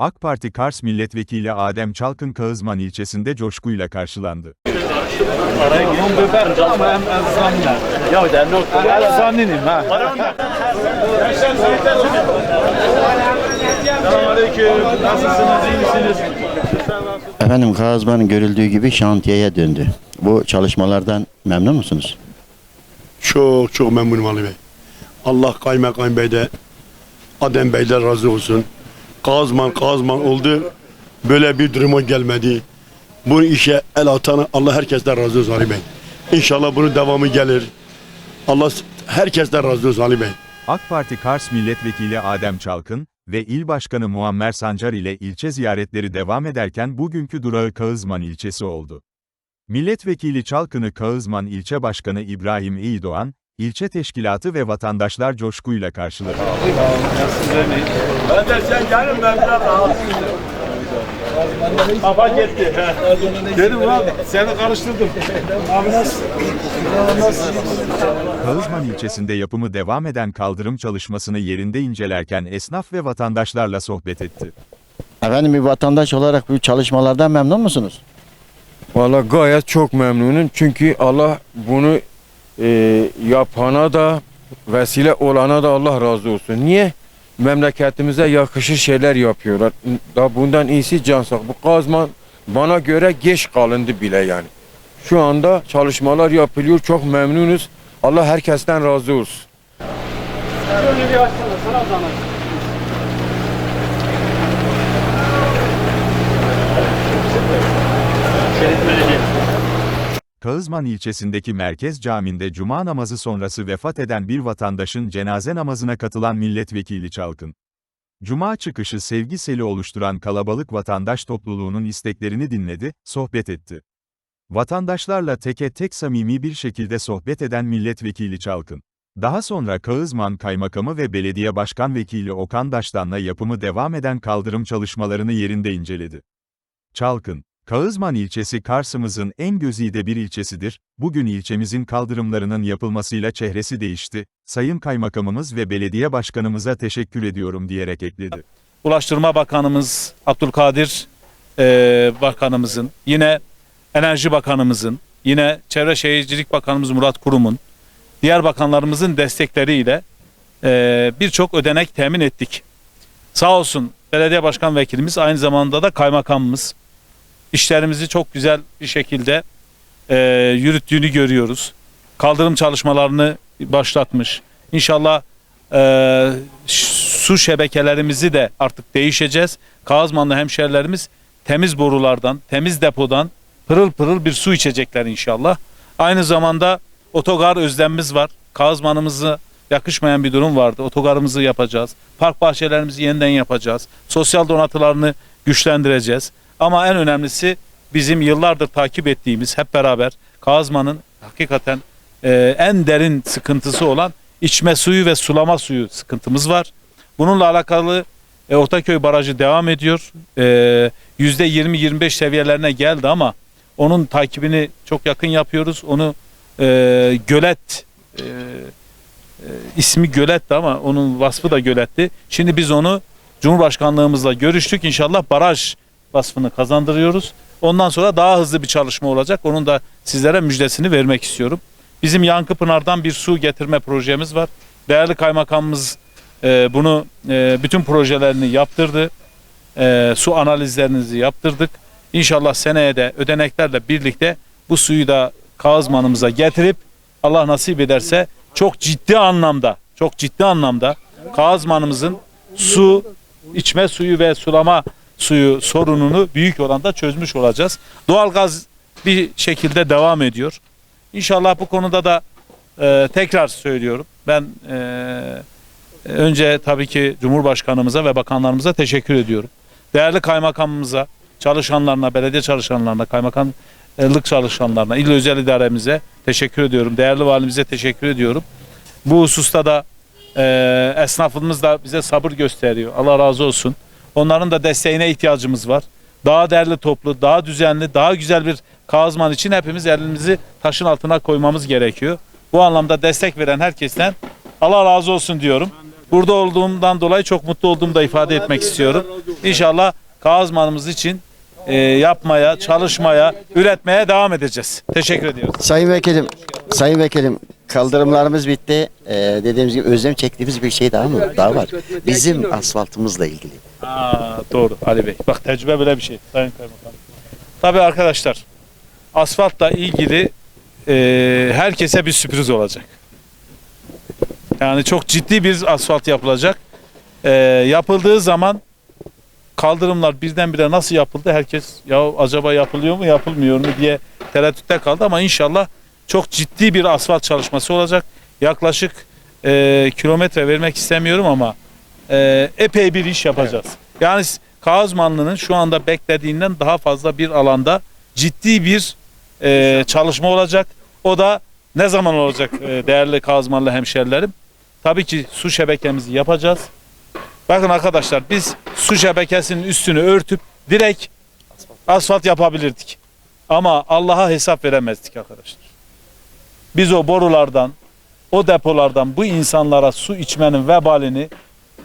AK Parti Kars Milletvekili Adem Çalkın Kağızman ilçesinde coşkuyla karşılandı. Efendim Kazman'ın görüldüğü gibi şantiyeye döndü. Bu çalışmalardan memnun musunuz? Çok çok memnunum Ali Bey. Allah Kaymakam Bey'de, Adem Bey'de razı olsun. Kazman Kazman oldu. Böyle bir duruma gelmedi. Bu işe el atan Allah herkesten razı olsun Ali Bey. İnşallah bunun devamı gelir. Allah herkesten razı olsun Ali Bey. AK Parti Kars Milletvekili Adem Çalkın ve İl Başkanı Muammer Sancar ile ilçe ziyaretleri devam ederken bugünkü durağı Kağızman ilçesi oldu. Milletvekili Çalkın'ı Kağızman İlçe Başkanı İbrahim İyidoğan, ilçe teşkilatı ve vatandaşlar coşkuyla karşıladı. Ben de sen gelin ben biraz rahatsızım. Kafa gitti. Dedim lan seni karıştırdım. Abi nasıl? Kağızman ilçesinde yapımı devam eden kaldırım çalışmasını yerinde incelerken esnaf ve vatandaşlarla sohbet etti. Efendim bir vatandaş olarak bu çalışmalardan memnun musunuz? Valla gayet çok memnunum çünkü Allah bunu e, yapana da vesile olana da Allah razı olsun. Niye? Memleketimize yakışır şeyler yapıyorlar. Da bundan iyisi cansak. Bu kazman bana göre geç kalındı bile yani. Şu anda çalışmalar yapılıyor. Çok memnunuz. Allah herkesten razı olsun. Kağızman ilçesindeki Merkez Camii'nde cuma namazı sonrası vefat eden bir vatandaşın cenaze namazına katılan milletvekili Çalkın. Cuma çıkışı sevgi seli oluşturan kalabalık vatandaş topluluğunun isteklerini dinledi, sohbet etti. Vatandaşlarla teke tek samimi bir şekilde sohbet eden milletvekili Çalkın. Daha sonra Kağızman Kaymakamı ve Belediye Başkan Vekili Okan Daştan'la yapımı devam eden kaldırım çalışmalarını yerinde inceledi. Çalkın, Kağızman ilçesi Kars'ımızın en gözide bir ilçesidir, bugün ilçemizin kaldırımlarının yapılmasıyla çehresi değişti, Sayın Kaymakamımız ve Belediye Başkanımıza teşekkür ediyorum diyerek ekledi. Ulaştırma Bakanımız Abdülkadir eee, Bakanımızın, yine Enerji Bakanımızın, yine Çevre Şehircilik Bakanımız Murat Kurum'un, diğer bakanlarımızın destekleriyle eee, birçok ödenek temin ettik. Sağ olsun belediye başkan vekilimiz aynı zamanda da kaymakamımız işlerimizi çok güzel bir şekilde eee, yürüttüğünü görüyoruz. Kaldırım çalışmalarını başlatmış. İnşallah ş- su şebekelerimizi de artık değişeceğiz. Kağızmanlı hemşerilerimiz temiz borulardan, temiz depodan pırıl pırıl bir su içecekler inşallah. Aynı zamanda otogar özlemimiz var. Kağızmanımızı yakışmayan bir durum vardı. Otogarımızı yapacağız. Park bahçelerimizi yeniden yapacağız. Sosyal donatılarını güçlendireceğiz. Ama en önemlisi bizim yıllardır takip ettiğimiz hep beraber Kağızman'ın hakikaten e, en derin sıkıntısı olan içme suyu ve sulama suyu sıkıntımız var. Bununla alakalı e, Ortaköy Barajı devam ediyor. E, %20-25 seviyelerine geldi ama onun takibini çok yakın yapıyoruz. Onu e, gölet e, e, ismi göletti ama onun vasfı da göletti. Şimdi biz onu Cumhurbaşkanlığımızla görüştük. İnşallah baraj vasfını kazandırıyoruz. Ondan sonra daha hızlı bir çalışma olacak. Onun da sizlere müjdesini vermek istiyorum. Bizim Yankıpınar'dan bir su getirme projemiz var. Değerli kaymakamımız e, bunu e, bütün projelerini yaptırdı. E, su analizlerinizi yaptırdık. İnşallah seneye de ödeneklerle birlikte bu suyu da Kağızmanımıza getirip Allah nasip ederse çok ciddi anlamda, çok ciddi anlamda Kağızmanımızın su, içme suyu ve sulama suyu sorununu büyük oranda çözmüş olacağız. Doğalgaz bir şekilde devam ediyor. İnşallah bu konuda da e, tekrar söylüyorum. Ben e, önce tabii ki Cumhurbaşkanımıza ve bakanlarımıza teşekkür ediyorum. Değerli kaymakamımıza, çalışanlarına, belediye çalışanlarına, kaymakamlık çalışanlarına, il özel idaremize teşekkür ediyorum. Değerli valimize teşekkür ediyorum. Bu hususta da e, esnafımız da bize sabır gösteriyor. Allah razı olsun. Onların da desteğine ihtiyacımız var. Daha değerli toplu, daha düzenli, daha güzel bir Kağızman için hepimiz elimizi taşın altına koymamız gerekiyor. Bu anlamda destek veren herkesten Allah razı olsun diyorum. Burada olduğumdan dolayı çok mutlu olduğumu da ifade etmek istiyorum. İnşallah Kağızman'ımız için e, yapmaya, çalışmaya, üretmeye devam edeceğiz. Teşekkür ediyoruz. Sayın Vekilim, Sayın Vekilim kaldırımlarımız bitti. Ee, dediğimiz gibi özlem çektiğimiz bir şey daha mı? Daha var. Bizim asfaltımızla ilgili. Doğru Ali Bey. Bak tecrübe böyle bir şey. Sayın Kaymakam. Tabii arkadaşlar asfaltla ilgili e, herkese bir sürpriz olacak. Yani çok ciddi bir asfalt yapılacak. E, yapıldığı zaman kaldırımlar birdenbire nasıl yapıldı herkes ya acaba yapılıyor mu yapılmıyor mu diye tereddütte kaldı ama inşallah çok ciddi bir asfalt çalışması olacak. Yaklaşık e, kilometre vermek istemiyorum ama e, epey bir iş yapacağız. Yani Kağızmanlı'nın şu anda beklediğinden daha fazla bir alanda ciddi bir e, çalışma olacak. O da ne zaman olacak e, değerli Kağızmanlı hemşerilerim? Tabii ki su şebekemizi yapacağız. Bakın arkadaşlar biz su şebekesinin üstünü örtüp direkt asfalt yapabilirdik. Ama Allah'a hesap veremezdik arkadaşlar. Biz o borulardan, o depolardan bu insanlara su içmenin vebalini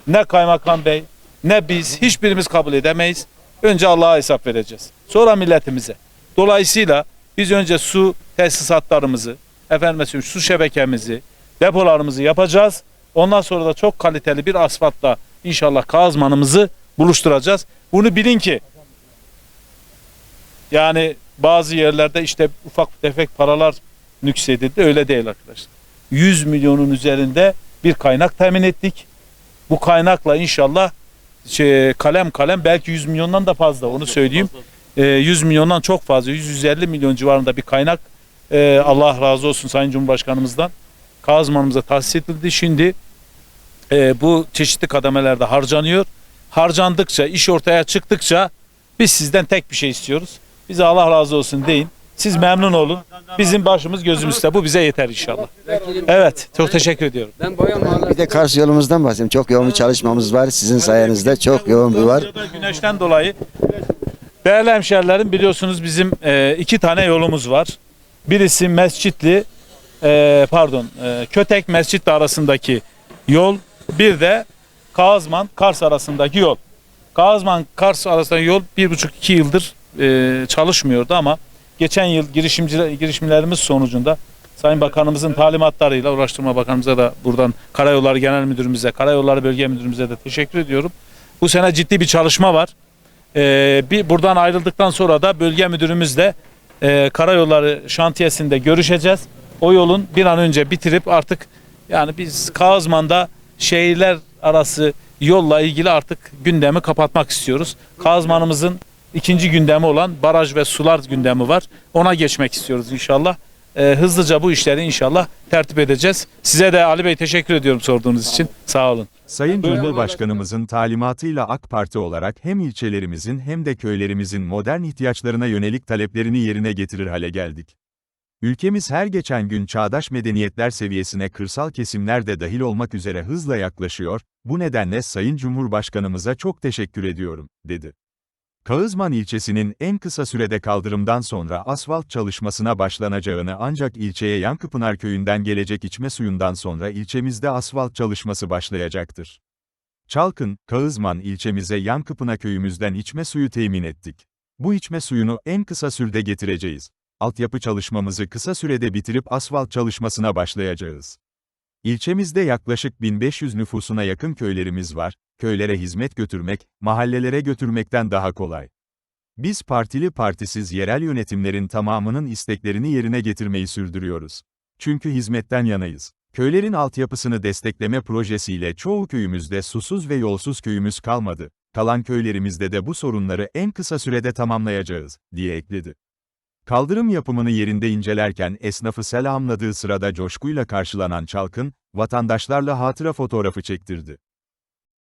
ne kaymakam bey ne biz hiçbirimiz kabul edemeyiz. Önce Allah'a hesap vereceğiz. Sonra milletimize. Dolayısıyla biz önce su tesisatlarımızı, efendim su şebekemizi, depolarımızı yapacağız. Ondan sonra da çok kaliteli bir asfaltla inşallah kazmanımızı buluşturacağız. Bunu bilin ki yani bazı yerlerde işte ufak tefek paralar nüksedildi. Öyle değil arkadaşlar. 100 milyonun üzerinde bir kaynak temin ettik. Bu kaynakla inşallah şey, kalem kalem belki 100 milyondan da fazla onu söyleyeyim. Ee, 100 milyondan çok fazla 100-150 milyon civarında bir kaynak Ee, Allah razı olsun Sayın Cumhurbaşkanımızdan Kazmanımıza tahsis edildi. Şimdi e, bu çeşitli kademelerde harcanıyor. Harcandıkça, iş ortaya çıktıkça biz sizden tek bir şey istiyoruz. Bize Allah razı olsun deyin. Siz memnun olun. Bizim başımız gözümüzde. Bu bize yeter inşallah. Evet. Çok teşekkür ediyorum. Ben Boya Mahallesi Bir de Kars yolumuzdan bahsedeyim. Çok yoğun bir çalışmamız var. Sizin sayenizde çok yoğun bir var. Güneşten dolayı değerli hemşerilerim biliyorsunuz bizim e, iki tane yolumuz var. Birisi Mescitli e, pardon e, Kötek Mescitli arasındaki yol. Bir de Kağızman Kars arasındaki yol. Kağızman Kars arasındaki yol bir buçuk iki yıldır e, çalışmıyordu ama geçen yıl girişimci girişimlerimiz sonucunda Sayın Bakanımızın talimatlarıyla Ulaştırma Bakanımıza da buradan Karayolları Genel Müdürümüze, Karayolları Bölge Müdürümüze de teşekkür ediyorum. Bu sene ciddi bir çalışma var. Ee, bir buradan ayrıldıktan sonra da bölge müdürümüzle e, karayolları şantiyesinde görüşeceğiz. O yolun bir an önce bitirip artık yani biz Kağızman'da şehirler arası yolla ilgili artık gündemi kapatmak istiyoruz. Kağızman'ımızın ikinci gündemi olan baraj ve sular gündemi var. Ona geçmek istiyoruz inşallah. Ee, hızlıca bu işleri inşallah tertip edeceğiz. Size de Ali Bey teşekkür ediyorum sorduğunuz için. Sağ olun. Sayın Cumhurbaşkanımızın talimatıyla AK Parti olarak hem ilçelerimizin hem de köylerimizin modern ihtiyaçlarına yönelik taleplerini yerine getirir hale geldik. Ülkemiz her geçen gün çağdaş medeniyetler seviyesine kırsal kesimler de dahil olmak üzere hızla yaklaşıyor, bu nedenle Sayın Cumhurbaşkanımıza çok teşekkür ediyorum, dedi. Kağızman ilçesinin en kısa sürede kaldırımdan sonra asfalt çalışmasına başlanacağını ancak ilçeye Yankıpınar köyünden gelecek içme suyundan sonra ilçemizde asfalt çalışması başlayacaktır. Çalkın, Kağızman ilçemize Yankıpınar köyümüzden içme suyu temin ettik. Bu içme suyunu en kısa sürede getireceğiz. Altyapı çalışmamızı kısa sürede bitirip asfalt çalışmasına başlayacağız. İlçemizde yaklaşık 1500 nüfusuna yakın köylerimiz var, köylere hizmet götürmek, mahallelere götürmekten daha kolay. Biz partili partisiz yerel yönetimlerin tamamının isteklerini yerine getirmeyi sürdürüyoruz. Çünkü hizmetten yanayız. Köylerin altyapısını destekleme projesiyle çoğu köyümüzde susuz ve yolsuz köyümüz kalmadı. Kalan köylerimizde de bu sorunları en kısa sürede tamamlayacağız, diye ekledi. Kaldırım yapımını yerinde incelerken esnafı selamladığı sırada coşkuyla karşılanan Çalkın, vatandaşlarla hatıra fotoğrafı çektirdi.